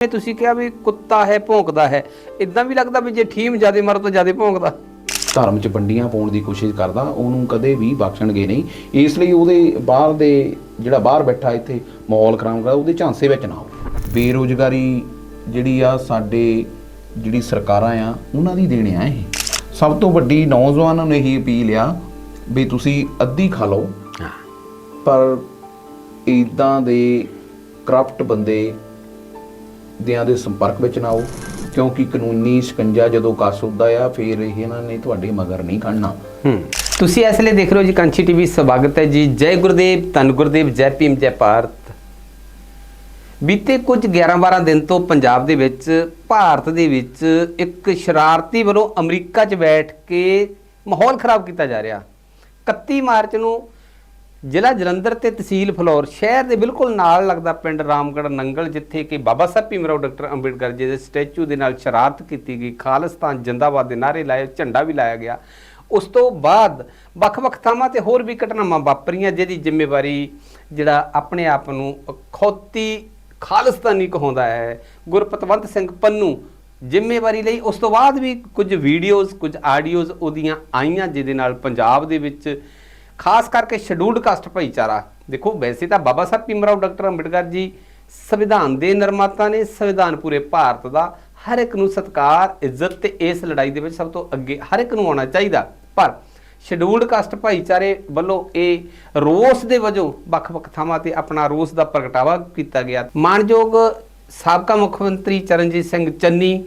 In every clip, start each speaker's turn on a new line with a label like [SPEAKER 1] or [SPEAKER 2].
[SPEAKER 1] ਜਿਵੇਂ ਤੁਸੀਂ ਕਿਹਾ ਵੀ ਕੁੱਤਾ ਹੈ ਭੌਂਕਦਾ ਹੈ। ਇਦਾਂ ਵੀ ਲੱਗਦਾ ਵੀ ਜੇ ਠੀਮ ਜਿਆਦੇ ਮਰੋ ਤਾਂ ਜਿਆਦੇ ਭੌਂਕਦਾ।
[SPEAKER 2] ਧਰਮ 'ਚ ਵੰਡੀਆਂ ਪਾਉਣ ਦੀ ਕੋਸ਼ਿਸ਼ ਕਰਦਾ ਉਹਨੂੰ ਕਦੇ ਵੀ ਬਖਸ਼ਣਗੇ ਨਹੀਂ। ਇਸ ਲਈ ਉਹਦੇ ਬਾਹਰ ਦੇ ਜਿਹੜਾ ਬਾਹਰ ਬੈਠਾ ਇੱਥੇ ਮਾਹੌਲ ਖਰਾਬ ਕਰਦਾ ਉਹਦੇ ਝਾਂਸੇ ਵਿੱਚ ਨਾ ਆਓ ਬੇਰੋਜ਼ਗਾਰੀ ਜਿਹੜੀ ਆ ਸਾਡੇ ਜਿਹੜੀ ਸਰਕਾਰਾਂ ਆ ਉਹਨਾਂ ਦੀ ਦੇਣ ਆ ਇਹ। ਸਭ ਤੋਂ ਵੱਡੀ ਨੌਜਵਾਨਾਂ ਨੂੰ ਇਹੀ ਅਪੀਲ ਆ ਵੀ ਤੁਸੀਂ ਅੱਧੀ ਖਾ ਲਓ। ਪਰ ਇਦਾਂ ਦੇ ਕਰਪਟ ਬੰਦੇ ਦਿਆਂ ਦੇ ਸੰਪਰਕ ਵਿੱਚ ਨਾ ਆਓ, ਕਿਉਂਕਿ ਕਾਨੂੰਨੀ ਸ਼ਿਕੰਜਾ ਜਦੋਂ ਕੱਸ ਹੁੰਦਾ ਆ, ਫਿਰ ਇਹ ਇਹਨਾਂ ਨੇ ਤੁਹਾਡੇ ਮਗਰ ਨਹੀਂ ਖੜਨਾ।
[SPEAKER 1] ਤੁਸੀਂ ਇਸ ਲਈ ਦੇਖ ਰਹੇ ਹੋ ਜੀ ਕਾਂਚੀ ਟੀਵੀ, ਸਵਾਗਤ ਹੈ ਜੀ। ਜੈ ਗੁਰਦੇਵ, ਧੰਨ ਗੁਰਦੇਵ, ਜੈ ਭੀਮ, ਜੈ ਭਾਰਤ। ਬੀਤੇ ਕੁਝ 11-12 ਦਿਨ ਤੋਂ ਪੰਜਾਬ ਦੇ ਵਿੱਚ, ਭਾਰਤ ਦੇ ਵਿੱਚ ਇੱਕ ਸ਼ਰਾਰਤੀ ਵੱਲੋਂ ਅਮਰੀਕਾ 'ਚ ਬੈਠ ਕੇ ਮਾਹੌਲ ਖਰਾਬ ਕੀਤਾ ਜਾ ਰਿਹਾ। 31 ਮਾਰਚ ਨੂੰ ਜ਼ਿਲ੍ਹਾ ਜਲੰਧਰ ਤੇ ਤਹਿਸੀਲ ਫਲੌਰ, ਸ਼ਹਿਰ ਦੇ ਬਿਲਕੁਲ ਨਾਲ ਲੱਗਦਾ ਪਿੰਡ ਰਾਮਗੜ੍ਹ ਨੰਗਲ, ਜਿੱਥੇ ਕਿ ਬਾਬਾ ਸਾਹਿਬ ਭੀਮਰਾਓ ਡਾਕਟਰ ਅੰਬੇਡਕਰ ਜੀ ਦੇ ਸਟੈਚੂ ਦੇ ਨਾਲ ਸ਼ਰਾਰਤ ਕੀਤੀ ਗਈ। ਖਾਲਿਸਤਾਨ ਜਿੰਦਾਬਾਦ ਦੇ ਨਾਅਰੇ ਲਾਏ, ਝੰਡਾ ਵੀ ਲਾਇਆ ਗਿਆ। ਉਸ ਤੋਂ ਬਾਅਦ ਵੱਖ-ਵੱਖ ਥਾਵਾਂ ਤੇ ਹੋਰ ਵੀ ਘਟਨਾਵਾਂ ਵਾਪਰੀਆਂ, ਜਿਹਦੀ ਜ਼ਿੰਮੇਵਾਰੀ ਜਿਹੜਾ ਆਪਣੇ ਆਪ ਨੂੰ ਖੌਤੀ ਖਾਲਿਸਤਾਨੀ ਕਹਾਉਂਦਾ ਹੈ ਗੁਰਪਤਵੰਤ ਸਿੰਘ ਪੰਨੂ। ਜ਼ਿੰਮੇਵਾਰੀ ਲਈ ਉਸ ਤੋਂ ਬਾਅਦ ਵੀ ਕੁਝ ਵੀਡੀਓਜ਼ ਕੁਝ ਆਡੀਓਜ਼ ਉਹਦੀਆਂ ਆਈਆਂ, ਜਿਹਦੇ ਨਾਲ ਪੰਜਾਬ ਦੇ ਵਿੱਚ ਖਾਸ ਕਰਕੇ ਸ਼ਡਿਊਲਡ ਕਾਸਟ ਭਾਈਚਾਰਾ। ਦੇਖੋ, ਵੈਸੇ ਤਾਂ ਬਾਬਾ ਸਾਹਿਬ ਭੀਮਰਾਓ ਡਾਕਟਰ ਅੰਬੇਡਕਰ ਜੀ ਸੰਵਿਧਾਨ ਦੇ ਨਿਰਮਾਤਾ ਨੇ, ਸੰਵਿਧਾਨ ਪੂਰੇ ਭਾਰਤ ਦਾ। ਹਰ ਇੱਕ ਨੂੰ ਸਤਿਕਾਰ, ਇੱਜ਼ਤ ਤੇ ਇਸ ਲੜਾਈ ਦੇ ਵਿੱਚ ਸਭ ਤੋਂ ਅੱਗੇ ਹਰ ਇੱਕ ਨੂੰ ਆਉਣਾ ਚਾਹੀਦਾ। ਪਰ ਸ਼ਡਿਊਲਡ ਕਾਸਟ ਭਾਈਚਾਰੇ ਵੱਲੋਂ ਇਹ ਰੋਸ ਦੇ ਵਜੋਂ ਵੱਖ-ਵੱਖ ਥਾਵਾਂ ਤੇ ਆਪਣਾ ਰੋਸ ਦਾ ਪ੍ਰਗਟਾਵਾ ਕੀਤਾ ਗਿਆ। ਮਾਨਯੋਗ ਸਾਬਕਾ ਮੁੱਖ ਮੰਤਰੀ ਚਰਨਜੀਤ ਸਿੰਘ ਚੰਨੀ,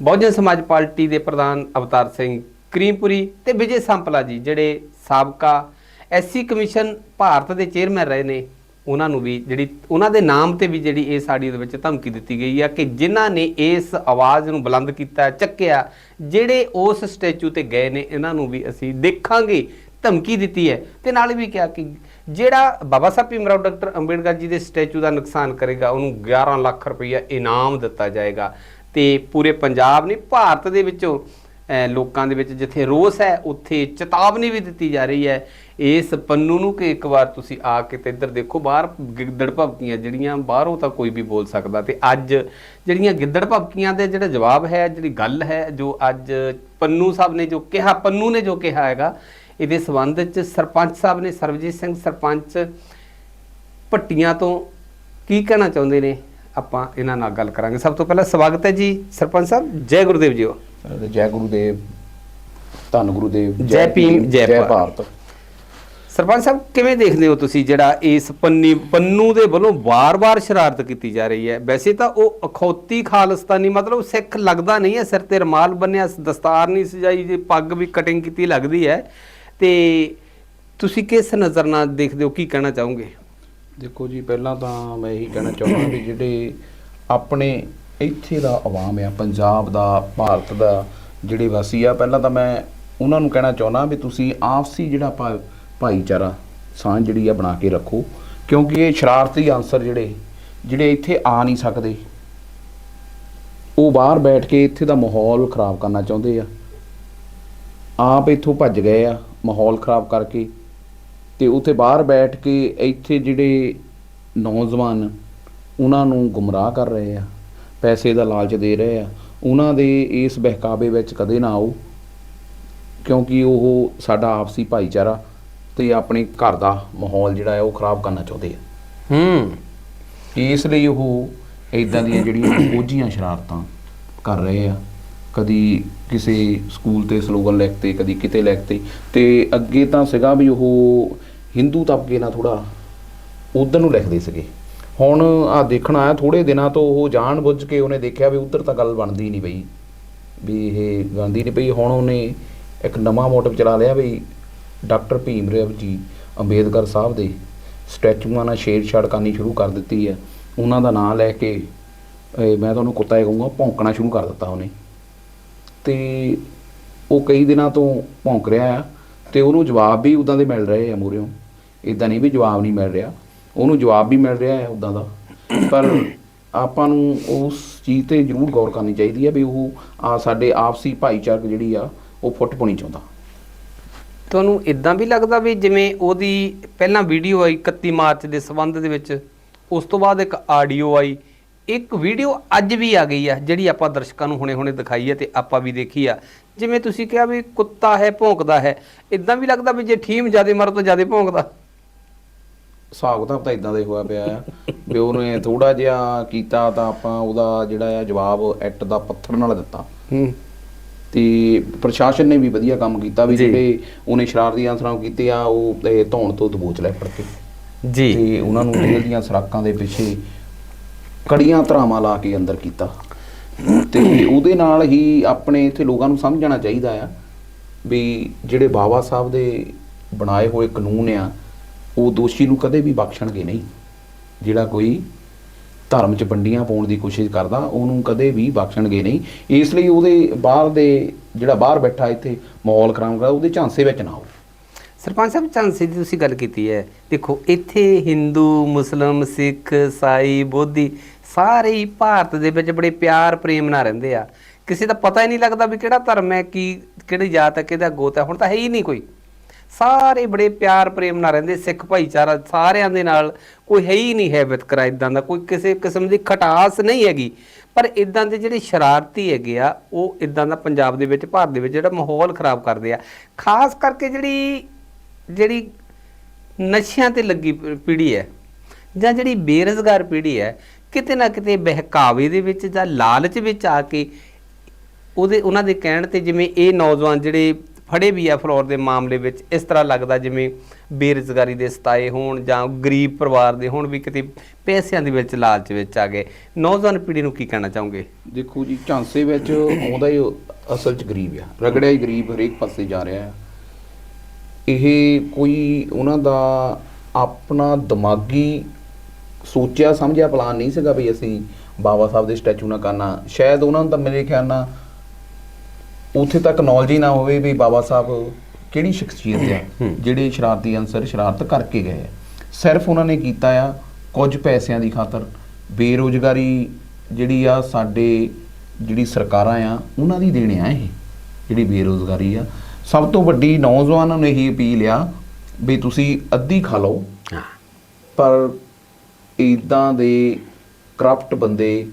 [SPEAKER 1] ਬਹੁਜਨ ਸਮਾਜ ਪਾਰਟੀ ਦੇ ਪ੍ਰਧਾਨ ਅਵਤਾਰ ਸਿੰਘ ਕਰੀਮਪੁਰੀ ਤੇ ਵਿਜੇ ਸੰਪਲਾ ਜੀ, ਜਿਹੜੇ ਸਾਬਕਾ ਐਸਸੀ ਕਮਿਸ਼ਨ ਭਾਰਤ ਦੇ ਚੇਅਰਮੈਨ ਰਹੇ ਨੇ, ਉਹਨਾਂ ਨੂੰ ਵੀ ਜਿਹੜੀ, ਉਹਨਾਂ ਦੇ ਨਾਮ ਤੇ ਵੀ ਜਿਹੜੀ ਇਹ ਸਾਡੀ ਦੇ ਵਿੱਚ ਧਮਕੀ ਦਿੱਤੀ ਗਈ ਆ ਕਿ ਜਿਨ੍ਹਾਂ ਨੇ ਇਸ ਆਵਾਜ਼ ਨੂੰ ਬੁਲੰਦ ਕੀਤਾ, ਚੱਕਿਆ, ਜਿਹੜੇ ਉਸ ਸਟੈਚੂ ਤੇ ਗਏ ਨੇ, ਇਹਨਾਂ ਨੂੰ ਵੀ ਅਸੀਂ ਦੇਖਾਂਗੇ, ਧਮਕੀ ਦਿੱਤੀ ਹੈ। ਤੇ ਨਾਲ ਵੀ ਕਿਹਾ ਕਿ ਜਿਹੜਾ ਬਾਬਾ ਸਾਹਿਬ ਭੀਮਰਾਓ ਡਾਕਟਰ ਅੰਬੇਡਕਰ ਜੀ ਦੇ ਸਟੈਚੂ ਦਾ ਨੁਕਸਾਨ ਕਰੇਗਾ, ਉਹਨੂੰ 11 ਲੱਖ ਰੁਪਈਆ ਇਨਾਮ ਦਿੱਤਾ ਜਾਏਗਾ। ਤੇ ਪੂਰੇ ਪੰਜਾਬ ਨਹੀਂ, ਭਾਰਤ ਦੇ ਵਿੱਚੋਂ ਲੋਕਾਂ ਦੇ ਵਿੱਚ ਜਿੱਥੇ ਰੋਸ ਹੈ, ਉੱਥੇ ਚੇਤਾਵਨੀ ਵੀ ਦਿੱਤੀ ਜਾ ਰਹੀ ਹੈ ਇਸ ਪੰਨੂ ਨੂੰ ਕਿ ਇੱਕ ਵਾਰ ਤੁਸੀਂ ਆ ਕੇ ਤੇ ਇੱਧਰ ਦੇਖੋ ਬਾਹਰ ਗਿੱਦੜ ਭਵਕੀਆਂ ਜਿਹੜੀਆਂ ਬਾਹਰੋਂ ਤਾਂ ਕੋਈ ਵੀ ਬੋਲ ਸਕਦਾ। ਤੇ ਅੱਜ ਜਿਹੜੀਆਂ ਗਿੱਦੜ ਭਵਕੀਆਂ ਦੇ ਜਿਹੜਾ ਜਵਾਬ ਹੈ ਜਿਹੜੀ ਗੱਲ ਹੈ ਜੋ ਅੱਜ ਪੰਨੂ ਸਾਹਿਬ ਨੇ ਜੋ ਕਿਹਾ ਪੰਨੂ ਨੇ ਜੋ ਕਿਹਾ ਹੈਗਾ ਇਹਦੇ ਸੰਬੰਧ ਵਿੱਚ ਸਰਪੰਚ ਸਾਹਿਬ ਨੇ ਸਰਬਜੀਤ ਸਿੰਘ ਸਰਪੰਚ ਭੱਟੀਆਂ ਤੋਂ ਕੀ ਕਹਿਣਾ ਚਾਹੁੰਦੇ ਨੇ? ਆਪਾਂ ਇਹਨਾਂ ਨਾਲ ਗੱਲ ਕਰਾਂਗੇ। ਸਭ ਤੋਂ ਪਹਿਲਾਂ ਸਵਾਗਤ ਹੈ ਜੀ ਸਰਪੰਚ ਸਾਹਿਬ। ਜੈ ਗੁਰਦੇਵ ਜੀਓ
[SPEAKER 2] ਜੈ ਗੁਰੂਦੇਵ ਧੰਨ ਗੁਰੂਦੇਵ
[SPEAKER 1] ਜੈ ਭੀਮ, ਜੈ ਭਾਰਤ। ਸਰਪੰਚ ਸਾਹਿਬ, ਕਿਵੇਂ ਦੇਖਦੇ ਹੋ ਤੁਸੀਂ ਜਿਹੜਾ ਇਸ ਪੰਨੀ ਪੰਨੂ ਦੇ ਵੱਲੋਂ ਵਾਰ-ਵਾਰ ਸ਼ਰਾਰਤ ਕੀਤੀ ਜਾ ਰਹੀ ਹੈ? ਵੈਸੇ ਤਾਂ ਉਹ ਅਖੌਤੀ ਖਾਲਸਤਾਨੀ, ਮਤਲਬ ਸਿੱਖ ਲੱਗਦਾ ਨਹੀਂ ਹੈ, ਸਿਰ ਤੇ ਰਮਾਲ ਬੰਨਿਆ ਦਸਤਾਰ ਨਹੀਂ ਸਜਾਈ, ਜੇ ਪੱਗ ਵੀ ਕਟਿੰਗ ਕੀਤੀ ਲੱਗਦੀ ਹੈ। ਤੇ ਤੁਸੀਂ ਕਿਸ ਨਜ਼ਰ ਨਾਲ ਦੇਖਦੇ ਹੋ? ਕੀ ਕਹਿਣਾ ਚਾਹੋਗੇ?
[SPEAKER 2] ਦੇਖੋ ਜੀ, ਪਹਿਲਾਂ ਤਾਂ ਮੈਂ ਇਹੀ ਕਹਿਣਾ ਚਾਹੁੰਦਾ ਵੀ ਜਿਹੜੇ ਆਪਣੇ ਇੱਥੇ ਦਾ ਆਵਾਮ ਆ, ਪੰਜਾਬ ਦਾ, ਭਾਰਤ ਦਾ, ਜਿਹੜੇ ਵਾਸੀ ਆ, ਪਹਿਲਾਂ ਤਾਂ ਮੈਂ ਉਹਨਾਂ ਨੂੰ ਕਹਿਣਾ ਚਾਹੁੰਦਾ ਵੀ ਤੁਸੀਂ ਆਪਸੀ ਜਿਹੜਾ ਭਾ- ਭਾਈਚਾਰਾ ਸਾਂਝ ਜਿਹੜੀ ਆ ਬਣਾ ਕੇ ਰੱਖੋ, ਕਿਉਂਕਿ ਇਹ ਸ਼ਰਾਰਤੀ ਅਨਸਰ ਜਿਹੜੇ ਜਿਹੜੇ ਇੱਥੇ ਆ ਨਹੀਂ ਸਕਦੇ। ਉਹ ਬਾਹਰ ਬੈਠ ਕੇ ਇੱਥੇ ਦਾ ਮਾਹੌਲ ਖਰਾਬ ਕਰਨਾ ਚਾਹੁੰਦੇ ਆ। ਆਪ ਇੱਥੋਂ ਭੱਜ ਗਏ ਆ ਮਾਹੌਲ ਖਰਾਬ ਕਰਕੇ। ਤੇ ਉੱਥੇ ਬਾਹਰ ਬੈਠ ਕੇ ਇੱਥੇ ਜਿਹੜੇ ਨੌਜਵਾਨ ਉਹਨਾਂ ਨੂੰ ਗੁੰਮਰਾਹ ਕਰ ਰਹੇ ਆ, ਪੈਸੇ ਦਾ ਲਾਲਚ ਦੇ ਰਹੇ ਆ, ਉਹਨਾਂ ਦੇ ਇਸ ਬਹਿਕਾਵੇ ਵਿੱਚ ਕਦੇ ਨਾ ਆਓ। ਕਿਉਂਕਿ ਉਹ ਸਾਡਾ ਆਪਸੀ ਭਾਈਚਾਰਾ ਤੇ ਆਪਣੇ ਘਰ ਦਾ ਮਾਹੌਲ ਜਿਹੜਾ ਹੈ ਉਹ ਖਰਾਬ ਕਰਨਾ ਚਾਹੁੰਦੇ ਆ।
[SPEAKER 1] ਹੂੰ।
[SPEAKER 2] ਇਸ ਲਈ ਉਹ ਇਦਾਂ ਦੀਆਂ ਜਿਹੜੀਆਂ ਕੋਝੀਆਂ ਸ਼ਰਾਰਤਾਂ ਕਰ ਰਹੇ ਆ ਕਦੀ ਕਿਸੇ ਸਕੂਲ ਤੇ ਸਲੋਗਨ ਲਿਖਤੇ ਕਦੀ ਕਿਤੇ ਲਿਖਤੇ ਤੇ ਅੱਗੇ ਤਾਂ ਸੀਗਾ ਵੀ ਉਹ ਹਿੰਦੂ ਤਬਕੇ ਨਾਲ ਥੋੜਾ ਉਧਰ ਨੂੰ ਲਿਖਦੇ ਸੀਗੇ। ਹੁਣ ਆ ਦੇਖਣ ਆਇਆ ਥੋੜੇ ਦਿਨਾਂ ਤੋਂ ਉਹ ਜਾਣ ਬੁੱਝ ਕੇ ਉਹਨੇ ਦੇਖਿਆ ਵੀ ਉਧਰ ਤਾਂ ਗੱਲ ਬਣਦੀ ਨਹੀਂ ਪਈ ਵੀ ਇਹ ਬਣਦੀ ਨਹੀਂ ਪਈ। ਹੁਣ ਉਹਨੇ ਇੱਕ ਨਵਾਂ ਮੋਟਿਵ ਚਲਾ ਲਿਆ ਵੀ ਡਾਕਟਰ ਭੀਮ ਰਾਓ ਜੀ ਅੰਬੇਦਕਰ ਸਾਹਿਬ ਦੇ ਸਟੈਚੂਆਂ ਨਾਲ ਛੇੜਛਾੜ ਕਰਨੀ ਸ਼ੁਰੂ ਕਰ ਦਿੱਤੀ ਹੈ। ਉਹਨਾਂ ਦਾ ਨਾਂ ਲੈ ਕੇ ਮੈਂ ਤੁਹਾਨੂੰ ਕੁੱਤਾ ਹੀ ਕਹੂੰਗਾ, ਭੌਂਕਣਾ ਸ਼ੁਰੂ ਕਰ ਦਿੱਤਾ ਉਹਨੇ। ਤੇ ਉਹ ਕਈ ਦਿਨਾਂ ਤੋਂ ਭੌਂਕ ਰਿਹਾ ਆ ਤੇ ਉਹਨੂੰ ਜਵਾਬ ਵੀ ਉਦਾਂ ਦੇ ਮਿਲ ਰਹੇ ਆ ਮੂਹਰਿਓਂ ਇਦਾਂ ਨਹੀਂ ਵੀ ਜਵਾਬ ਨਹੀਂ ਮਿਲ ਰਿਹਾ। ਉਹਨੂੰ ਜਵਾਬ ਵੀ ਮਿਲ ਰਿਹਾ ਹੈ ਉਦਾਂ ਦਾ। ਪਰ ਆਪਾਂ ਨੂੰ ਉਸ ਚੀਜ਼ ਤੇ ਜ਼ਰੂਰ ਗੌਰ ਕਰਨੀ ਚਾਹੀਦੀ ਹੈ ਵੀ ਉਹ ਆ ਸਾਡੇ ਆਪਸੀ ਭਾਈਚਾਰਕ ਜਿਹੜੀ ਆ, ਉਹ ਫੁੱਟ ਪਾਉਣੀ ਚਾਹੁੰਦਾ।
[SPEAKER 1] ਤੁਹਾਨੂੰ ਇਦਾਂ ਵੀ ਲੱਗਦਾ ਵੀ ਜਿਵੇਂ ਉਹਦੀ ਪਹਿਲਾਂ ਵੀਡੀਓ ਆਈ 31 ਮਾਰਚ ਦੇ ਸੰਬੰਧ ਦੇ ਵਿੱਚ ਉਸ ਤੋਂ ਬਾਅਦ ਇੱਕ ਆਡੀਓ ਆਈ ਇੱਕ ਵੀਡੀਓ ਅੱਜ ਵੀ ਆ ਗਈ ਆ ਜਿਹੜੀ ਆਪਾਂ ਦਰਸ਼ਕਾਂ ਨੂੰ ਹੁਣੇ-ਹੁਣੇ ਦਿਖਾਈ ਹੈ ਤੇ ਆਪਾਂ ਵੀ ਦੇਖੀ ਆ। ਜਿਵੇਂ ਤੁਸੀਂ ਕਿਹਾ ਵੀ ਕੁੱਤਾ ਹੈ ਭੌਂਕਦਾ ਹੈ ਇਦਾਂ ਵੀ ਲੱਗਦਾ ਵੀ ਜੇ ਠੀਮ ਜਿਆਦੇ ਮਰ ਤਾਂ ਜਿਆਦੇ ਭੌਂਕਦਾ?
[SPEAKER 2] ਹਿਸਾਬ ਕਿਤਾਬ ਤਾਂ ਇਦਾਂ ਦਾ ਹੀ ਹੋਇਆ ਪਿਆ ਆ ਵੀ ਉਹਨੇ ਥੋੜਾ ਜਿਹਾ ਕੀਤਾ ਤਾਂ ਆਪਾਂ ਉਹਦਾ ਜਿਹੜਾ ਆ ਜਵਾਬ ਇੱਟ ਦਾ ਪੱਥਰ ਨਾਲ ਦਿੱਤਾ।
[SPEAKER 1] ਹੂੰ।
[SPEAKER 2] ਤੇ ਪ੍ਰਸ਼ਾਸਨ ਨੇ ਵੀ ਵਧੀਆ ਕੰਮ ਕੀਤਾ ਵੀ। ਜਿਹੜੇ ਉਹਨੇ ਸ਼ਰਾਰਤੀ ਅਨਸਰਾਂ ਕੀਤੇ ਆ ਉਹ ਧੌਣ ਤੋਂ ਦਬੋਚ ਲੈ ਫੜ ਕੇ।
[SPEAKER 1] ਜੀ।
[SPEAKER 2] ਤੇ ਉਹਨਾਂ ਨੂੰ ਜੇਲ੍ਹ ਦੀਆਂ ਸਰਾਕਾਂ ਦੇ ਪਿੱਛੇ ਕੜੀਆਂ ਧਰਾਵਾਂ ਲਾ ਕੇ ਅੰਦਰ ਕੀਤਾ। ਤੇ ਉਹਦੇ ਨਾਲ ਹੀ ਆਪਣੇ ਇੱਥੇ ਲੋਕਾਂ ਨੂੰ ਸਮਝਣਾ ਚਾਹੀਦਾ ਆ ਵੀ ਜਿਹੜੇ ਬਾਬਾ ਸਾਹਿਬ ਦੇ ਬਣਾਏ ਹੋਏ ਕਾਨੂੰਨ ਆ ਉਹ ਦੋਸ਼ੀ ਨੂੰ ਕਦੇ ਵੀ ਬਖਸ਼ਣਗੇ ਨਹੀਂ। ਜਿਹੜਾ ਕੋਈ ਧਰਮ 'ਚ ਵੰਡੀਆਂ ਪਾਉਣ ਦੀ ਕੋਸ਼ਿਸ਼ ਕਰਦਾ, ਉਹਨੂੰ ਕਦੇ ਵੀ ਬਖਸ਼ਣਗੇ ਨਹੀਂ। ਇਸ ਲਈ ਉਹਦੇ ਬਾਹਰ ਦੇ ਜਿਹੜਾ ਬਾਹਰ ਬੈਠਾ ਇੱਥੇ ਮਾਹੌਲ ਖਰਾਬ ਕਰਦਾ, ਉਹਦੇ ਝਾਂਸੇ ਵਿੱਚ ਨਾ ਆਓ
[SPEAKER 1] ਸਰਪੰਚ ਸਾਹਿਬ, ਝਾਂਸੇ ਦੀ ਤੁਸੀਂ ਗੱਲ ਕੀਤੀ ਹੈ। ਦੇਖੋ, ਇੱਥੇ ਹਿੰਦੂ, ਮੁਸਲਮ, ਸਿੱਖ, ਸਾਈ, ਬੋਧੀ ਸਾਰੇ ਹੀ ਭਾਰਤ ਦੇ ਵਿੱਚ ਬੜੇ ਪਿਆਰ, ਪ੍ਰੇਮ ਨਾਲ ਰਹਿੰਦੇ ਆ। ਕਿਸੇ ਦਾ ਪਤਾ ਹੀ ਨਹੀਂ ਲੱਗਦਾ ਵੀ ਕਿਹੜਾ ਧਰਮ ਹੈ, ਕੀ, ਕਿਹੜੀ ਜਾਤ ਹੈ, ਕਿਹਦਾ ਗੋਤ ਹੈ। ਹੁਣ ਤਾਂ ਹੈ ਹੀ ਨਹੀਂ ਕੋਈ। ਸਾਰੇ ਬੜੇ ਪਿਆਰ ਪ੍ਰੇਮ ਨਾਲ ਰਹਿੰਦੇ, ਸਿੱਖ ਭਾਈਚਾਰਾ ਸਾਰਿਆਂ ਦੇ ਨਾਲ ਕੋਈ ਹੈ ਹੀ ਨਹੀਂ ਹੈ ਵਿਤਕਰਾ ਇਦਾਂ ਦਾ, ਕੋਈ ਕਿਸੇ ਕਿਸਮ ਦੀ ਖਟਾਸ ਨਹੀਂ ਹੈਗੀ। ਪਰ ਇਦਾਂ ਦੇ ਜਿਹੜੇ ਸ਼ਰਾਰਤੀ ਹੈਗੇ ਆ, ਉਹ ਇਦਾਂ ਦਾ ਪੰਜਾਬ ਦੇ ਵਿੱਚ, ਭਾਰਤ ਦੇ ਵਿੱਚ ਜਿਹੜਾ ਮਾਹੌਲ ਖਰਾਬ ਕਰਦੇ ਆ। ਖਾਸ ਕਰਕੇ ਜਿਹੜੀ ਜਿਹੜੀ ਨਸ਼ਿਆਂ ਤੇ ਲੱਗੀ ਪੀੜ੍ਹੀ ਹੈ, ਜਾਂ ਜਿਹੜੀ ਬੇਰੁਜ਼ਗਾਰ ਪੀੜ੍ਹੀ ਹੈ, ਕਿਤੇ ਨਾ ਕਿਤੇ ਬਹਿਕਾਵੇ ਦੇ ਵਿੱਚ ਜਾਂ ਲਾਲਚ ਵਿੱਚ ਆ ਕੇ ਉਹਦੇ, ਉਹਨਾਂ ਦੇ ਕਹਿਣ ਤੇ ਜਿਵੇਂ ਇਹ ਨੌਜਵਾਨ ਜਿਹੜੇ ਫੜੇ ਵੀ ਆ ਫਲੋਰ ਦੇ ਮਾਮਲੇ ਵਿੱਚ, ਇਸ ਤਰ੍ਹਾਂ ਲੱਗਦਾ ਜਿਵੇਂ ਬੇਰੁਜ਼ਗਾਰੀ ਦੇ ਸਤਾਏ ਹੋਣ ਜਾਂ ਗਰੀਬ ਪਰਿਵਾਰ ਦੇ ਹੋਣ ਵੀ ਕਿਤੇ ਪੈਸਿਆਂ ਦੇ ਵਿੱਚ ਲਾਲਚ ਵਿੱਚ ਆ ਗਏ। ਨੌਜਵਾਨ ਪੀੜ੍ਹੀ ਨੂੰ ਕੀ ਕਹਿਣਾ ਚਾਹੋਗੇ?
[SPEAKER 2] ਦੇਖੋ ਜੀ, ਝਾਂਸੇ ਵਿੱਚ ਆਉਂਦਾ ਹੀ ਅਸਲ 'ਚ ਗਰੀਬ ਆ। ਰਗੜਿਆ ਹੀ ਗਰੀਬ ਹਰੇਕ ਪਾਸੇ ਜਾ ਰਿਹਾ ਆ ਇਹ ਕੋਈ ਉਹਨਾਂ ਦਾ ਆਪਣਾ ਦਿਮਾਗੀ ਸੋਚਿਆ, ਸਮਝਿਆ ਪਲਾਨ ਨਹੀਂ ਸੀਗਾ ਵੀ ਅਸੀਂ ਬਾਬਾ ਸਾਹਿਬ ਦੇ ਸਟੈਚੂ ਨਾ ਕਰਨਾ। ਸ਼ਾਇਦ ਉਹਨਾਂ ਨੂੰ ਤਾਂ ਮੇਰੇ ਖਿਆਲ ਨਾਲ ਉੱਥੇ ਤੱਕ ਨੌਲੇਜ ਹੀ ਨਾ ਹੋਵੇ ਵੀ ਬਾਬਾ ਸਾਹਿਬ ਕਿਹੜੀ ਸ਼ਖਸੀਅਤ ਆ ਜਿਹੜੇ ਸ਼ਰਾਰਤੀ ਅਨਸਰ ਸ਼ਰਾਰਤ ਕਰਕੇ ਗਏ ਸਿਰਫ ਉਹਨਾਂ ਨੇ ਕੀਤਾ ਆ ਕੁਝ ਪੈਸਿਆਂ ਦੀ ਖਾਤਰ। ਬੇਰੋਜ਼ਗਾਰੀ ਜਿਹੜੀ ਆ ਸਾਡੇ ਜਿਹੜੀ ਸਰਕਾਰਾਂ ਆ ਉਹਨਾਂ ਦੀ ਦੇਣ ਆ ਇਹ ਜਿਹੜੀ ਬੇਰੋਜ਼ਗਾਰੀ ਆ। ਸਭ ਤੋਂ ਵੱਡੀ ਨੌਜਵਾਨਾਂ ਨੂੰ ਇਹੀ ਅਪੀਲ ਆ ਵੀ ਤੁਸੀਂ ਅੱਧੀ ਖਾ ਲਓ।
[SPEAKER 1] ਹਾਂ।
[SPEAKER 2] ਪਰ ਇਦਾਂ ਦੇ ਕਰਪਟ ਬੰਦੇ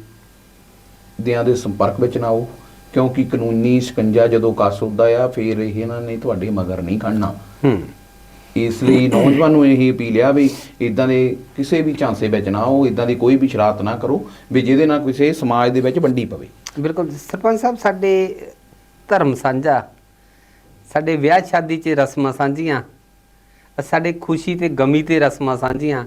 [SPEAKER 2] ਦਿਆਂ ਦੇ ਸੰਪਰਕ ਵਿੱਚ ਨਾ ਆਓ। ਕਿਉਂਕਿ ਕਾਨੂੰਨੀ ਸ਼ਿਕੰਜਾ ਜਦੋਂ ਕੱਸ ਹੁੰਦਾ ਆ ਫਿਰ ਇਹ ਇਹਨਾਂ ਨੇ ਤੁਹਾਡੇ ਮਗਰ ਨਹੀਂ ਖੜਨਾ।
[SPEAKER 1] ਹੂੰ।
[SPEAKER 2] ਇਸ ਲਈ ਨੌਜਵਾਨ ਨੂੰ ਇਹ ਅਪੀਲ ਆ ਵੀ ਇਦਾਂ ਦੇ ਕਿਸੇ ਵੀ ਝਾਂਸੇ ਵਿੱਚ ਨਾ ਆਓ ਇਦਾਂ ਦੀ ਕੋਈ ਵੀ ਸ਼ਰਾਰਤ ਨਾ ਕਰੋ ਵੀ ਜਿਹਦੇ ਨਾਲ ਕਿਸੇ ਸਮਾਜ ਦੇ ਵਿੱਚ ਵੰਡੀ ਪਵੇ।
[SPEAKER 1] ਬਿਲਕੁਲ। ਸਰਪੰਚ ਸਾਹਿਬ ਸਾਡੇ ਧਰਮ ਸਾਂਝਾ ਸਾਡੇ ਵਿਆਹ ਸ਼ਾਦੀ 'ਚ ਰਸਮਾਂ ਸਾਂਝੀਆਂ ਸਾਡੇ ਖੁਸ਼ੀ ਤੇ ਗਮੀ ਤੇ ਰਸਮਾਂ ਸਾਂਝੀਆਂ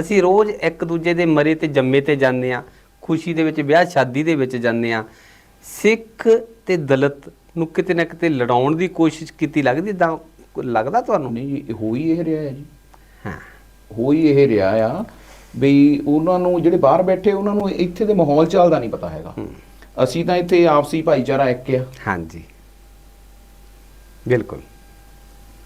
[SPEAKER 1] ਅਸੀਂ ਰੋਜ਼ ਇੱਕ ਦੂਜੇ ਦੇ ਮਰੇ ਤੇ ਜੰਮੇ ਤੇ ਜਾਂਦੇ ਆ ਖੁਸ਼ੀ ਦੇ ਵਿੱਚ ਵਿਆਹ ਸ਼ਾਦੀ ਦੇ ਵਿੱਚ ਜਾਂਦੇ ਆ ਸਿੱਖ ਤੇ ਦਲਿਤ ਨੂੰ ਕਿਤੇ ਨਾ ਕਿਤੇ ਲੜਾਉਣ ਦੀ ਕੋਸ਼ਿਸ਼ ਕੀਤੀ ਲੱਗਦੀ ਤਾਂ ਲੱਗਦਾ ਤੁਹਾਨੂੰ?
[SPEAKER 2] ਨਹੀਂ ਜੀ ਹੋ ਹੀ ਇਹ ਰਿਹਾ ਹੈ ਜੀ।
[SPEAKER 1] ਹਾਂ।
[SPEAKER 2] ਹੋ ਹੀ ਇਹ ਰਿਹਾ ਆ ਵੀ ਉਹਨਾਂ ਨੂੰ ਜਿਹੜੇ ਬਾਹਰ ਬੈਠੇ ਉਹਨਾਂ ਨੂੰ ਇੱਥੇ ਦੇ ਮਾਹੌਲ ਚੱਲਦਾ ਨਹੀਂ ਪਤਾ ਹੈਗਾ। ਅਸੀਂ ਤਾਂ ਇੱਥੇ ਆਪਸੀ ਭਾਈਚਾਰਾ ਇੱਕ ਆ।
[SPEAKER 1] ਹਾਂਜੀ। ਬਿਲਕੁਲ।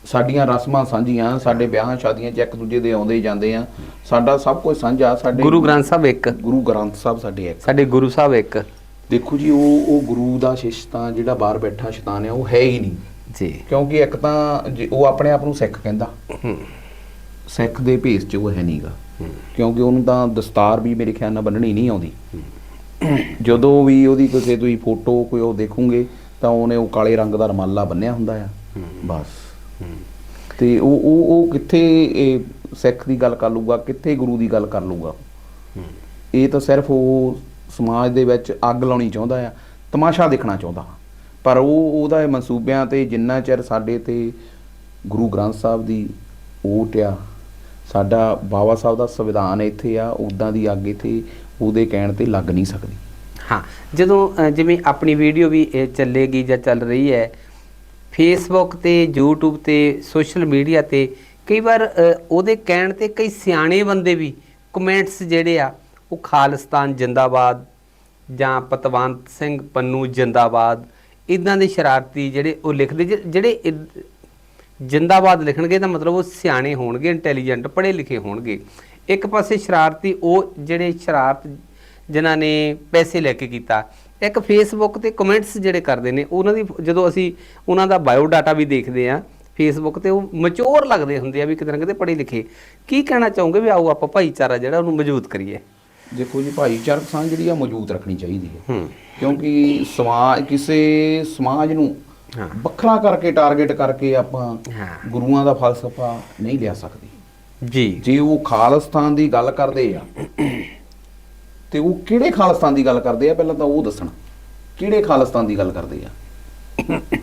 [SPEAKER 2] ਸਾਡੀਆਂ ਰਸਮਾਂ ਸਾਂਝੀਆਂ ਸਾਡੇ ਵਿਆਹਾਂ ਸ਼ਾਦੀਆਂ 'ਚ ਇੱਕ ਦੂਜੇ ਦੇ ਆਉਂਦੇ ਜਾਂਦੇ ਆ। ਸਾਡਾ ਸਭ ਕੁਝ ਸਾਂਝਾ ਸਾਡੇ
[SPEAKER 1] ਗੁਰੂ ਗ੍ਰੰਥ ਸਾਹਿਬ ਇੱਕ।
[SPEAKER 2] ਗੁਰੂ ਗ੍ਰੰਥ ਸਾਹਿਬ ਸਾਡੇ ਇੱਕ।
[SPEAKER 1] ਸਾਡੇ ਗੁਰੂ ਸਾਹਿਬ ਇੱਕ।
[SPEAKER 2] ਦੇਖੋ ਜੀ ਉਹ ਉਹ ਗੁਰੂ ਦਾ ਸ਼ਿਸ਼ ਤਾਂ ਜਿਹੜਾ ਬਾਹਰ ਬੈਠਾ ਸ਼ੈਤਾਨ ਆ ਉਹ ਹੈ ਹੀ ਨਹੀਂ।
[SPEAKER 1] ਜੀ।
[SPEAKER 2] ਕਿਉਂਕਿ ਇੱਕ ਤਾਂ ਜੇ ਉਹ ਆਪਣੇ ਆਪ ਨੂੰ ਸਿੱਖ ਕਹਿੰਦਾ।
[SPEAKER 1] ਹੂੰ।
[SPEAKER 2] ਸਿੱਖ ਦੇ ਭੇਸ 'ਚ ਉਹ ਹੈ ਨਹੀਂਗਾ ਕਿਉਂਕਿ ਉਹਨੂੰ ਤਾਂ ਦਸਤਾਰ ਵੀ ਮੇਰੇ ਖਿਆਲ ਨਾਲ ਬੰਨਣੀ ਨਹੀਂ ਆਉਂਦੀ। ਜਦੋਂ ਵੀ ਉਹਦੀ ਕਿਸੇ ਤੁਸੀਂ ਫੋਟੋ ਕੋਈ ਉਹ ਦੇਖੋਗੇ ਤਾਂ ਉਹਨੇ ਉਹ ਕਾਲੇ ਰੰਗ ਦਾ ਰਮਾਲਾ ਬੰਨਿਆ ਹੁੰਦਾ ਆ। ਬਸ। ਤੇ ਉਹ ਉਹ ਉਹ ਕਿੱਥੇ ਇਹ ਸਿੱਖ ਦੀ ਗੱਲ ਕਰ ਲੂਗਾ ਕਿੱਥੇ ਗੁਰੂ ਦੀ ਗੱਲ ਕਰ ਲੂਗਾ ਇਹ ਤਾਂ ਸਿਰਫ ਉਹ ਸਮਾਜ ਦੇ ਵਿੱਚ ਅੱਗ ਲਾਉਣੀ ਚਾਹੁੰਦਾ ਆ, ਤਮਾਸ਼ਾ ਦੇਖਣਾ ਚਾਹੁੰਦਾ ਪਰ ਉਹ, ਉਹਦਾ ਇਹ ਮਨਸੂਬਿਆਂ ਤੇ ਜਿੰਨਾ ਚਿਰ ਸਾਡੇ ਤੇ ਗੁਰੂ ਗ੍ਰੰਥ ਸਾਹਿਬ ਦੀ ਓਟ ਆ, ਸਾਡਾ ਬਾਬਾ ਸਾਹਿਬ ਦਾ ਸੰਵਿਧਾਨ ਇੱਥੇ ਆ ਉਦਾਂ ਦੀ ਅੱਗ ਇੱਥੇ ਉਹਦੇ ਕਹਿਣ ਤੇ ਲੱਗ ਨਹੀਂ ਸਕਦੀ।
[SPEAKER 1] ਹਾਂ, ਜਦੋਂ ਜਿਵੇਂ ਆਪਣੀ ਵੀਡੀਓ ਵੀ ਚੱਲੇਗੀ ਜਾਂ ਚੱਲ ਰਹੀ ਹੈ ਫੇਸਬੁੱਕ ਤੇ, YouTube ਤੇ ਸੋਸ਼ਲ ਮੀਡੀਆ ਤੇ, ਕਈ ਵਾਰ ਉਹਦੇ ਕਹਿਣ ਤੇ ਕਈ ਸਿਆਣੇ ਬੰਦੇ ਵੀ ਕਮੈਂਟਸ ਜਿਹੜੇ ਆ ਉਹ ਖਾਲਿਸਤਾਨ ਜਿੰਦਾਬਾਦ ਜਾਂ ਪਤਵੰਤ ਸਿੰਘ ਪੰਨੂ ਜਿੰਦਾਬਾਦ, ਇਦਾਂ ਦੇ ਸ਼ਰਾਰਤੀ ਜਿਹੜੇ ਉਹ ਲਿਖਦੇ, ਜਿ- ਜਿਹੜੇ ਇਦ- ਜਿੰਦਾਬਾਦ ਲਿਖਣਗੇ ਤਾਂ ਮਤਲਬ ਉਹ ਸਿਆਣੇ ਹੋਣਗੇ, ਇੰਟੈਲੀਜੈਂਟ ਪੜ੍ਹੇ ਲਿਖੇ ਹੋਣਗੇ। ਇੱਕ ਪਾਸੇ ਸ਼ਰਾਰਤੀ ਉਹ ਜਿਹੜੇ ਸ਼ਰਾਰਤ ਜਿਨ੍ਹਾਂ ਨੇ ਪੈਸੇ ਲੈ ਕੇ ਕੀਤਾ, ਇੱਕ ਫੇਸਬੁੱਕ ਤੇ ਕਮੈਂਟਸ ਜਿਹੜੇ ਕਰਦੇ ਨੇ, ਉਹਨਾਂ ਦੀ ਜਦੋਂ ਅਸੀਂ ਉਹਨਾਂ ਦਾ ਬਾਇਓ ਡਾਟਾ ਵੀ ਦੇਖਦੇ ਆ ਫੇਸਬੁੱਕ ਤੇ ਉਹ ਮਚੋਰ ਲੱਗਦੇ ਹੁੰਦੇ ਆ ਵੀ ਕਿਤੇ ਨਾ ਕਿਤੇ ਪੜ੍ਹੇ ਲਿਖੇ ਕੀ ਕਹਿਣਾ ਚਾਹੋਗੇ ਵੀ ਆਓ ਆਪਾਂ ਭਾਈਚਾਰਾ ਜਿਹੜਾ ਉਹਨੂੰ ਮਜ਼ਬੂਤ ਕਰੀਏ?
[SPEAKER 2] ਦੇਖੋ ਜੀ ਭਾਈਚਾਰਕ ਸਾਂਝ ਜਿਹੜੀ ਆ ਮੌਜੂਦ ਰੱਖਣੀ ਚਾਹੀਦੀ ਹੈ। ਕਿਉਂਕਿ ਸਮਾਜ ਕਿਸੇ ਸਮਾਜ ਨੂੰ। ਵੱਖਰਾ ਕਰਕੇ ਟਾਰਗੇਟ ਕਰਕੇ ਆਪਾਂ। ਗੁਰੂਆਂ ਦਾ ਫਲਸਫਾ ਨਹੀਂ ਲਿਆ ਸਕਦੇ।
[SPEAKER 1] ਜੀ।
[SPEAKER 2] ਜੇ ਉਹ ਖਾਲਿਸਤਾਨ ਦੀ ਗੱਲ ਕਰਦੇ ਆ ਤੇ ਉਹ ਕਿਹੜੇ ਖਾਲਿਸਤਾਨ ਦੀ ਗੱਲ ਕਰਦੇ ਆ? ਪਹਿਲਾਂ ਤਾਂ ਉਹ ਦੱਸਣ ਕਿਹੜੇ ਖਾਲਿਸਤਾਨ ਦੀ ਗੱਲ ਕਰਦੇ ਆ?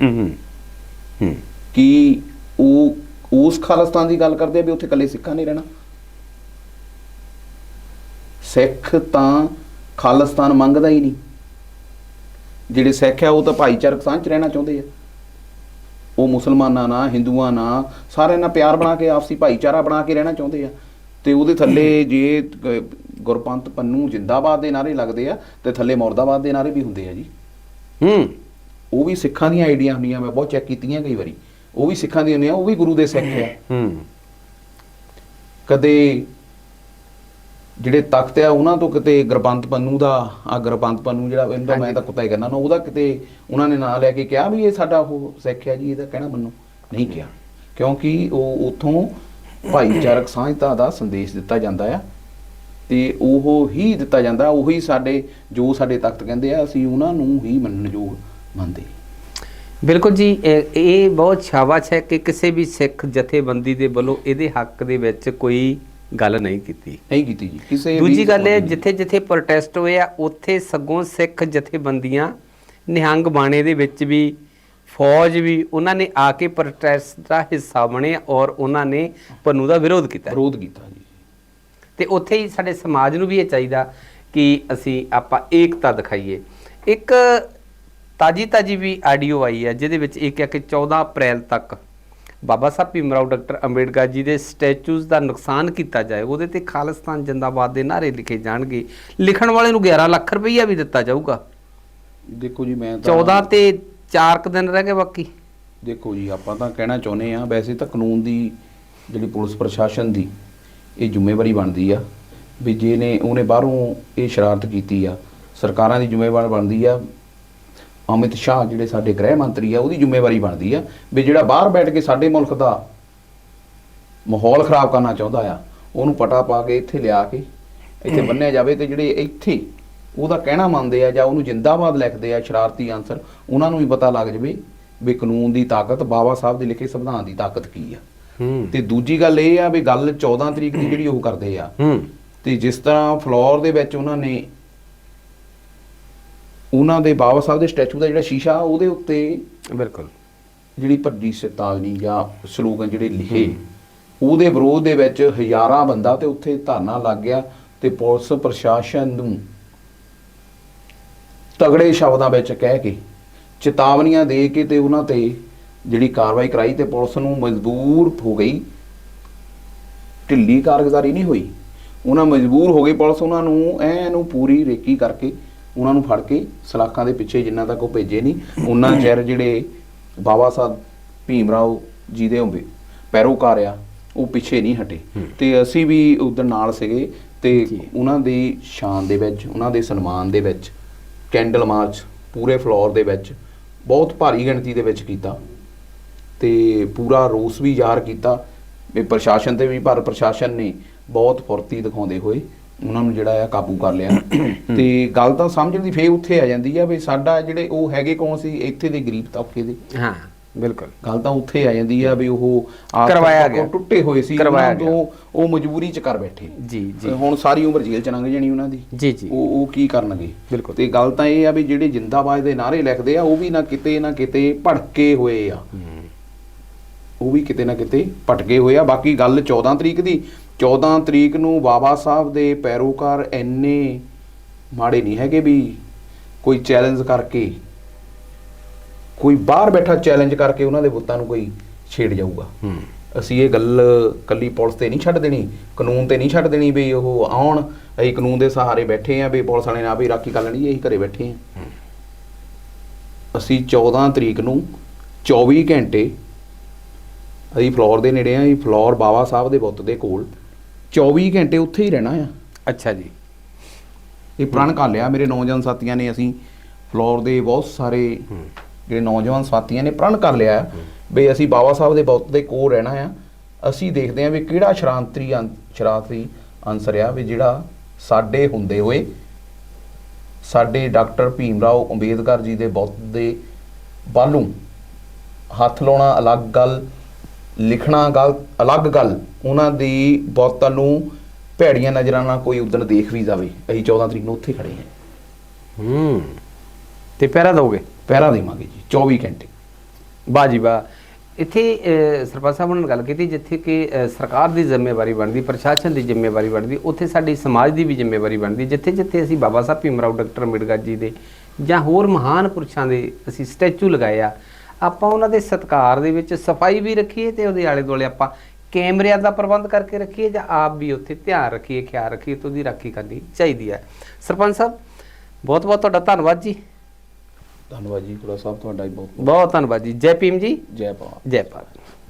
[SPEAKER 1] ਹੂੰ।
[SPEAKER 2] ਕਿ ਉਹ ਉਸ ਖਾਲਿਸਤਾਨ ਦੀ ਗੱਲ ਕਰਦੇ ਆ ਵੀ ਉੱਥੇ ਇਕੱਲੇ ਸਿੱਖਾਂ ਨਹੀਂ ਰਹਿਣਾ? ਸਿੱਖ ਤਾਂ ਖਾਲਿਸਤਾਨ ਮੰਗਦਾ ਹੀ ਨਹੀਂ। ਜਿਹੜੇ ਸਿੱਖ ਆ ਉਹ ਤਾਂ ਭਾਈਚਾਰਕ ਸਾਂਝ 'ਚ ਰਹਿਣਾ ਚਾਹੁੰਦੇ ਆ। ਉਹ ਮੁਸਲਮਾਨਾਂ ਨਾਲ ਹਿੰਦੂਆਂ ਨਾਲ ਸਾਰਿਆਂ ਨਾਲ ਪਿਆਰ ਬਣਾ ਕੇ ਆਪਸੀ ਭਾਈਚਾਰਾ ਬਣਾ ਕੇ ਰਹਿਣਾ ਚਾਹੁੰਦੇ ਆ। ਤੇ ਉਹਦੇ ਥੱਲੇ ਜੇ ਅਹ, ਗੁਰਪੰਥ ਪੰਨੂ ਜਿੰਦਾਬਾਦ ਦੇ ਨਾਰੇ ਲੱਗਦੇ ਆ ਤੇ ਥੱਲੇ ਮੁਰਦਾਬਾਦ ਦੇ ਨਾਰੇ ਵੀ ਹੁੰਦੇ ਆ ਜੀ।
[SPEAKER 1] ਹੂੰ।
[SPEAKER 2] ਉਹ ਵੀ ਸਿੱਖਾਂ ਦੀਆਂ ਆਈਡੀਆਂ ਹੁੰਦੀਆਂ ਮੈਂ ਬਹੁਤ ਚੈੱਕ ਕੀਤੀਆਂ ਕਈ ਵਾਰੀ। ਉਹ ਵੀ ਸਿੱਖਾਂ ਦੀਆਂ ਹੁੰਦੀਆਂ ਉਹ ਵੀ ਗੁਰੂ ਦੇ ਸਿੱਖ ਆ।
[SPEAKER 1] ਹੂੰ।
[SPEAKER 2] ਕਦੇ ਜਿਹੜੇ ਤਖਤ ਆ ਉਹਨਾਂ ਤੋਂ ਕਿਤੇ ਗੁਰਬੰਤ ਪੰਨੂ ਦਾ ਆ ਗੁਰਬੰਤ ਪੰਨੂ ਜਿਹੜਾ ਇਹਦਾ ਮੈਂ ਤਾਂ ਕੁੱਤਾ ਹੀ ਕਹਿੰਦਾ ਨਾ ਉਹਦਾ ਕਿਤੇ ਉਹਨਾਂ ਨੇ ਨਾਂ ਲੈ ਕੇ ਕਿਹਾ ਵੀ ਇਹ ਸਾਡਾ ਉਹ ਸਿੱਖ ਹੈ ਜੀ ਇਹਦਾ ਕਹਿਣਾ ਮੰਨੋ। ਨਹੀਂ ਕਿਹਾ। ਕਿਉਂਕਿ ਉਹ ਉਥੋਂ ਭਾਈਚਾਰਕ ਸਾਂਝਤਾ ਦਾ ਸੰਦੇਸ਼ ਦਿੱਤਾ ਜਾਂਦਾ ਆ ਤੇ ਉਹ ਹੀ ਦਿੱਤਾ ਜਾਂਦਾ ਉਹੀ ਸਾਡੇ ਜੋ ਸਾਡੇ ਤਖਤ ਕਹਿੰਦੇ ਆ ਅਸੀਂ ਉਹਨਾਂ ਨੂੰ ਹੀ ਮੰਨਣ ਯੋਗ ਮੰਨਦੇ।
[SPEAKER 1] ਬਿਲਕੁਲ ਜੀ ਇਹ ਬਹੁਤ ਸ਼ਾਬਾਸ਼ ਹੈ ਕਿ ਕਿਸੇ ਵੀ ਸਿੱਖ ਜਥੇਬੰਦੀ ਦੇ ਵੱਲੋਂ ਇਹਦੇ ਹੱਕ ਦੇ ਵਿੱਚ ਕੋਈ ਗੱਲ ਨਹੀਂ ਕੀਤੀ।
[SPEAKER 2] ਨਹੀਂ ਕੀਤੀ ਜੀ। ਕਿਸੇ
[SPEAKER 1] ਦੂਜੀ ਗੱਲ ਇਹ ਜਿੱਥੇ ਜਿੱਥੇ ਪ੍ਰੋਟੈਸਟ ਹੋਏ ਆ ਉੱਥੇ ਸਗੋਂ ਸਿੱਖ ਜਥੇਬੰਦੀਆਂ ਨਿਹੰਗ ਬਾਣੇ ਦੇ ਵਿੱਚ ਵੀ ਫੌਜ ਵੀ ਉਹਨਾਂ ਨੇ ਆ ਕੇ ਪ੍ਰੋਟੈਸਟ ਦਾ ਹਿੱਸਾ ਬਣੇ ਔਰ ਉਹਨਾਂ ਨੇ ਪੰਨੂ ਦਾ ਵਿਰੋਧ ਕੀਤਾ।
[SPEAKER 2] ਵਿਰੋਧ ਕੀਤਾ ਜੀ।
[SPEAKER 1] ਤੇ ਉੱਥੇ ਹੀ ਸਾਡੇ ਸਮਾਜ ਨੂੰ ਵੀ ਇਹ ਚਾਹੀਦਾ ਕਿ ਅਸੀਂ ਆਪਾਂ ਏਕਤਾ ਦਿਖਾਈਏ। ਇੱਕ ਤਾਜੀ ਤਾਜੀ ਵੀ ਆਡੀਓ ਆਈ ਹੈ ਜਿਹਦੇ ਵਿੱਚ ਇਹ ਕਿਹਾ ਕਿ 14 ਅਪ੍ਰੈਲ ਤੱਕ ਬਾਬਾ ਸਾਹਿਬ ਭੀਮਰਾਓ ਡਾਕਟਰ ਅੰਬੇਡਕਰ ਜੀ ਦੇ ਸਟੈਚੂਜ਼ ਦਾ ਨੁਕਸਾਨ ਕੀਤਾ ਜਾਏ ਉਹਦੇ ਤੇ ਖਾਲਿਸਤਾਨ ਜਿੰਦਾਬਾਦ ਦੇ ਨਾਰੇ ਲਿਖੇ ਜਾਣਗੇ। ਲਿਖਣ ਵਾਲੇ ਨੂੰ 11 ਲੱਖ ਰੁਪਈਆ ਵੀ ਦਿੱਤਾ ਜਾਊਗਾ।
[SPEAKER 2] ਦੇਖੋ ਜੀ ਮੈਂ ਤਾਂ
[SPEAKER 1] 14 ਤੇ 4 ਕੁ ਦਿਨ ਰਹਿ ਗਏ ਬਾਕੀ।
[SPEAKER 2] ਦੇਖੋ ਜੀ ਆਪਾਂ ਤਾਂ ਕਹਿਣਾ ਚਾਹੁੰਦੇ ਆ ਵੈਸੇ ਤਾਂ ਕਾਨੂੰਨ ਦੀ ਜਿਹੜੀ ਪੁਲਿਸ ਪ੍ਰਸ਼ਾਸਨ ਦੀ ਇਹ ਜ਼ਿੰਮੇਵਾਰੀ ਬਣਦੀ ਆ ਵੀ ਜੇ ਨੇ ਉਹਨੇ ਬਾਹਰੋਂ ਇਹ ਸ਼ਰਾਰਤ ਕੀਤੀ ਆ ਸਰਕਾਰਾਂ ਦੀ ਜ਼ਿੰਮੇਵਾਰੀ ਬਣਦੀ ਆ ਅਮਿਤ ਸ਼ਾਹ ਜਿਹੜੇ ਸਾਡੇ ਗ੍ਰਹਿ ਮੰਤਰੀ ਆ ਉਹਦੀ ਜ਼ਿੰਮੇਵਾਰੀ ਬਣਦੀ ਆ ਵੀ ਜਿਹੜਾ ਬਾਹਰ ਬੈਠ ਕੇ ਸਾਡੇ ਮੁਲਕ ਦਾ ਮਾਹੌਲ ਖਰਾਬ ਕਰਨਾ ਚਾਹੁੰਦਾ ਆ ਉਹਨੂੰ ਪਟਾ ਪਾ ਕੇ ਇੱਥੇ ਲਿਆ ਕੇ ਇੱਥੇ ਬੰਨਿਆ ਜਾਵੇ ਤੇ ਜਿਹੜੇ ਇੱਥੇ ਉਹਦਾ ਕਹਿਣਾ ਮੰਨਦੇ ਆ ਜਾਂ ਉਹਨੂੰ ਜਿੰਦਾਬਾਦ ਲਿਖਦੇ ਆ ਸ਼ਰਾਰਤੀ ਆਨਸਰ ਉਹਨਾਂ ਨੂੰ ਵੀ ਪਤਾ ਲੱਗ ਜਾਵੇ ਵੀ ਕਾਨੂੰਨ ਦੀ ਤਾਕਤ ਬਾਬਾ ਸਾਹਿਬ ਦੇ ਲਿਖੇ ਸੰਵਿਧਾਨ ਦੀ ਤਾਕਤ ਕੀ ਆ। ਤੇ ਦੂਜੀ ਗੱਲ ਇਹ ਆ ਵੀ ਗੱਲ 14 ਤਰੀਕ ਦੀ ਜਿਹੜੀ ਉਹ ਕਰਦੇ ਆ ਤੇ ਜਿਸ ਤਰ੍ਹਾਂ ਫਲੋਰ ਦੇ ਵਿੱਚ ਉਹਨਾਂ ਨੇ ਉਹਨਾਂ ਦੇ ਬਾਬਾ ਸਾਹਿਬ ਦੇ ਸਟੈਚੂ ਦਾ ਜਿਹੜਾ ਸ਼ੀਸ਼ਾ ਉਹਦੇ ਉੱਤੇ
[SPEAKER 1] ਬਿਲਕੁਲ।
[SPEAKER 2] ਜਿਹੜੀ ਭੱਜੀ ਸਿਤਾਲਨੀ ਜਾਂ ਸਲੋਗਨ ਜਿਹੜੇ ਲਿਖੇ ਉਹਦੇ ਵਿਰੋਧ ਦੇ ਵਿੱਚ ਹਜ਼ਾਰਾਂ ਬੰਦਾ ਤੇ ਉੱਥੇ ਧਰਨਾ ਲੱਗ ਗਿਆ ਤੇ ਪੁਲਿਸ ਪ੍ਰਸ਼ਾਸਨ ਨੂੰ ਤਗੜੇ ਸ਼ਬਦਾਂ ਵਿੱਚ ਕਹਿ ਕੇ ਚੇਤਾਵਨੀਆਂ ਦੇ ਕੇ ਤੇ ਉਹਨਾਂ ਤੇ ਜਿਹੜੀ ਕਾਰਵਾਈ ਕਰਾਈ ਤੇ ਪੁਲਿਸ ਨੂੰ ਮਜਬੂਰ ਹੋ ਗਈ। ਢਿੱਲੀ ਕਾਰਗੁਜ਼ਾਰੀ ਨਹੀਂ ਹੋਈ। ਉਹਨਾਂ ਮਜਬੂਰ ਹੋ ਗਈ ਪੁਲਿਸ ਉਹਨਾਂ ਨੂੰ ਐ ਨੂੰ ਪੂਰੀ ਰੇਕੀ ਕਰਕੇ ਉਹਨਾਂ ਨੂੰ ਫੜ ਕੇ ਸਲਾਖਾਂ ਦੇ ਪਿੱਛੇ ਜਿੰਨਾ ਤੱਕ ਉਹ ਭੇਜੇ ਨਹੀਂ ਉਹਨਾਂ ਚਿਰ ਜਿਹੜੇ ਬਾਬਾ ਸਾਹਿਬ ਭੀਮ ਰਾਓ ਜੀ ਦੇ ਹੁੰਦੇ ਪੈਰੋਕਾਰ ਆ ਉਹ ਪਿੱਛੇ ਨਹੀਂ ਹਟੇ। ਤੇ ਅਸੀਂ ਵੀ ਉਧਰ ਨਾਲ ਸੀਗੇ ਤੇ। ਉਹਨਾਂ ਦੀ ਸ਼ਾਨ ਦੇ ਵਿੱਚ ਉਹਨਾਂ ਦੇ ਸਨਮਾਨ ਦੇ ਵਿੱਚ ਕੈਂਡਲ ਮਾਰਚ ਪੂਰੇ ਫਲੋਰ ਦੇ ਵਿੱਚ ਬਹੁਤ ਭਾਰੀ ਗਿਣਤੀ ਦੇ ਵਿੱਚ ਕੀਤਾ। ਤੇ ਪੂਰਾ ਰੋਸ ਵੀ ਜ਼ਾਹਰ ਕੀਤਾ ਵੀ ਪ੍ਰਸ਼ਾਸਨ ਤੇ ਵੀ ਪਰ ਪ੍ਰਸ਼ਾਸਨ ਨੇ ਬਹੁਤ ਫੁਰਤੀ ਦਿਖਾਉਂਦੇ ਹੋਏ ਉਹਨਾਂ ਨੂੰ ਜਿਹੜਾ ਆ ਕਾਬੂ ਕਰ ਲਿਆ। ਤੇ ਗੱਲ ਤਾਂ ਸਮਝਣ ਦੀ ਫੇਰ ਉੱਥੇ ਆ ਜਾਂਦੀ ਆ ਵੀ ਸਾਡਾ ਜਿਹੜੇ ਉਹ ਹੈਗੇ ਕੌਣ ਸੀ ਇੱਥੇ ਦੇ ਗਰੀਬ ਤਬਕੇ ਦੇ।
[SPEAKER 1] ਹਾਂ। ਬਿਲਕੁਲ।
[SPEAKER 2] ਗੱਲ ਤਾਂ ਉੱਥੇ ਆ ਜਾਂਦੀ ਆ ਵੀ ਉਹ ਆਪ
[SPEAKER 1] ਕਰਵਾਇਆ ਗਿਆ।
[SPEAKER 2] ਟੁੱਟੇ ਹੋਏ ਸੀ ਤੋਂ ਉਹ ਮਜਬੂਰੀ ਚ ਕਰ ਬੈਠੇ।
[SPEAKER 1] ਜੀ ਜੀ।
[SPEAKER 2] ਹੁਣ ਸਾਰੀ ਉਮਰ ਜੇਲ੍ਹ ਚ ਲੰਘ ਜਾਣੀ ਉਹਨਾਂ ਦੀ।
[SPEAKER 1] ਜੀ ਜੀ।
[SPEAKER 2] ਉਹ ਉਹ ਕੀ ਕਰਨਗੇ?
[SPEAKER 1] ਬਿਲਕੁਲ।
[SPEAKER 2] ਤੇ ਗੱਲ ਤਾਂ ਇਹ ਆ ਵੀ ਜਿਹੜੇ ਜਿੰਦਾਬਾਦ ਦੇ ਨਾਰੇ ਲਿਖਦੇ ਆ ਉਹ ਵੀ ਨਾ ਕਿਤੇ ਨਾ ਕਿਤੇ ਭੜਕੇ ਹੋਏ ਆ। ਉਹ ਵੀ ਕਿਤੇ ਨਾ ਕਿਤੇ ਭਟਕੇ ਹੋਏ ਆ। ਬਾਕੀ ਗੱਲ 14 ਤਰੀਕ ਦੀ 14 ਤਰੀਕ ਨੂੰ ਬਾਬਾ ਸਾਹਿਬ ਦੇ ਪੈਰੋਕਾਰ ਐਨੇ ਮਾੜੇ ਨਹੀਂ ਹੈਗੇ ਵੀ ਕੋਈ ਚੈਲੰਜ ਕਰਕੇ ਕੋਈ ਬਾਹਰ ਬੈਠਾ ਚੈਲੰਜ ਕਰਕੇ ਉਹਨਾਂ ਦੇ ਬੁੱਤਾਂ ਨੂੰ ਕੋਈ ਛੇੜ ਜਾਊਗਾ। ਅਸੀਂ ਇਹ ਗੱਲ ਕੱਲੀ ਪੁਲਿਸ ਤੇ ਨਹੀਂ ਛੱਡ ਦੇਣੀ ਕਾਨੂੰਨ ਤੇ ਨਹੀਂ ਛੱਡ ਦੇਣੀ ਵੀ ਉਹ ਆਉਣ ਅਸੀਂ ਕਾਨੂੰਨ ਦੇ ਸਹਾਰੇ ਬੈਠੇ ਆ ਵੀ ਪੁਲਿਸ ਵਾਲੇ ਨਾਲ ਵੀ ਰਾਖੀ ਕਰ ਲੈਣੀ ਅਸੀਂ ਘਰੇ ਬੈਠੇ ਆ ਅਸੀਂ 14 ਤਰੀਕ ਨੂੰ 24 ਘੰਟੇ ਅਸੀਂ ਫਲੋਰ ਦੇ ਨੇੜੇ ਆ ਅਸੀਂ ਫਲੋਰ ਬਾਬਾ ਸਾਹਿਬ ਦੇ ਬੁੱਤ ਦੇ ਕੋਲ 24 ਘੰਟੇ ਉੱਥੇ ਹੀ ਰਹਿਣਾ ਆ।
[SPEAKER 1] ਅੱਛਾ ਜੀ।
[SPEAKER 2] ਇਹ ਪ੍ਰਣ ਕਰ ਲਿਆ ਮੇਰੇ ਨੌਜਵਾਨ ਸਾਥੀਆਂ ਨੇ ਅਸੀਂ ਫਲੋਰ ਦੇ ਬਹੁਤ ਸਾਰੇ ਜਿਹੜੇ ਨੌਜਵਾਨ ਸਾਥੀਆਂ ਨੇ ਪ੍ਰਣ ਕਰ ਲਿਆ ਵੀ ਅਸੀਂ ਬਾਬਾ ਸਾਹਿਬ ਦੇ ਬੁੱਤ ਦੇ ਕੋਲ ਰਹਿਣਾ ਆ। ਅਸੀਂ ਦੇਖਦੇ ਹਾਂ ਵੀ ਕਿਹੜਾ ਸ਼ਰਾਂਤਰੀ ਅੰ- ਸ਼ਰਾਰਤੀ ਅਨਸਰ ਆ ਵੀ ਜਿਹੜਾ ਸਾਡੇ ਹੁੰਦੇ ਹੋਏ ਸਾਡੇ ਡਾਕਟਰ ਭੀਮ ਰਾਓ ਅੰਬੇਦਕਰ ਜੀ ਦੇ ਬੁੱਤ ਦੇ ਬਾਲੂ ਹੱਥ ਲਾਉਣਾ ਅਲੱਗ ਗੱਲ ਲਿਖਣਾ ਗੱਲ ਅਲੱਗ ਗੱਲ ਉਹਨਾਂ ਦੀ ਬੁੱਤ ਨੂੰ ਭੈੜੀਆਂ ਨਜ਼ਰਾਂ ਨਾਲ ਕੋਈ ਉਦਣ ਦੇਖ ਵੀ ਜਾਵੇ। ਅਸੀਂ 14 ਤਰੀਕ ਨੂੰ ਉੱਥੇ ਖੜੇ ਹਾਂ।
[SPEAKER 1] ਹੂੰ। ਤੇ ਪਹਿਰਾ ਦੋਗੇ
[SPEAKER 2] ਪਹਿਰਾ ਦੇਵਾਂਗੇ ਜੀ 24 ਘੰਟੇ।
[SPEAKER 1] ਵਾਹ ਜੀ ਵਾਹ। ਇੱਥੇ ਸਰਪੰਚ ਸਾਹਿਬ ਨੇ ਗੱਲ ਕੀਤੀ ਜਿੱਥੇ ਕਿ ਸਰਕਾਰ ਦੀ ਜ਼ਿੰਮੇਵਾਰੀ ਬਣਦੀ ਪ੍ਰਸ਼ਾਸਨ ਦੀ ਜ਼ਿੰਮੇਵਾਰੀ ਬਣਦੀ ਉੱਥੇ ਸਾਡੀ ਸਮਾਜ ਦੀ ਵੀ ਜ਼ਿੰਮੇਵਾਰੀ ਬਣਦੀ। ਜਿੱਥੇ ਜਿੱਥੇ ਅਸੀਂ ਬਾਬਾ ਸਾਹਿਬ ਭੀਮਰਾਓ ਡਾਕਟਰ ਅੰਬੇਡਕਰ ਜੀ ਦੇ ਜਾਂ ਹੋਰ ਮਹਾਨ ਪੁਰਸ਼ਾਂ ਦੇ ਅਸੀਂ ਸਟੈਚੂ ਲਗਾਏ ਆ ਆਪਾਂ ਉਹਨਾਂ ਦੇ ਸਤਿਕਾਰ ਦੇ ਵਿੱਚ ਸਫ਼ਾਈ ਵੀ ਰੱਖੀਏ ਤੇ ਉਹਦੇ ਆਲੇ ਦੁਆਲੇ ਆਪਾਂ ਕੈਮਰਿਆਂ ਦਾ ਪ੍ਰਬੰਧ ਕਰਕੇ ਰੱਖੀਏ ਜਾਂ ਆਪ ਵੀ ਉੱਥੇ ਧਿਆਨ ਰੱਖੀਏ ਖਿਆਲ ਰੱਖੀਏ ਤੇ ਉਹਦੀ ਰਾਖੀ ਕਰਨੀ ਚਾਹੀਦੀ ਹੈ। ਸਰਪੰਚ ਸਾਹਿਬ ਬਹੁਤ ਬਹੁਤ ਤੁਹਾਡਾ ਧੰਨਵਾਦ ਜੀ।
[SPEAKER 2] ਧੰਨਵਾਦ ਜੀ ਗੁਰੂ ਸਾਹਿਬ ਤੁਹਾਡਾ ਬਹੁਤ
[SPEAKER 1] ਬਹੁਤ ਧੰਨਵਾਦ ਜੀ। ਜੈ ਭੀਮ ਜੀ।
[SPEAKER 2] ਜੈ ਭਾਰਤ।
[SPEAKER 1] ਜੈ ਭਾਰਤ।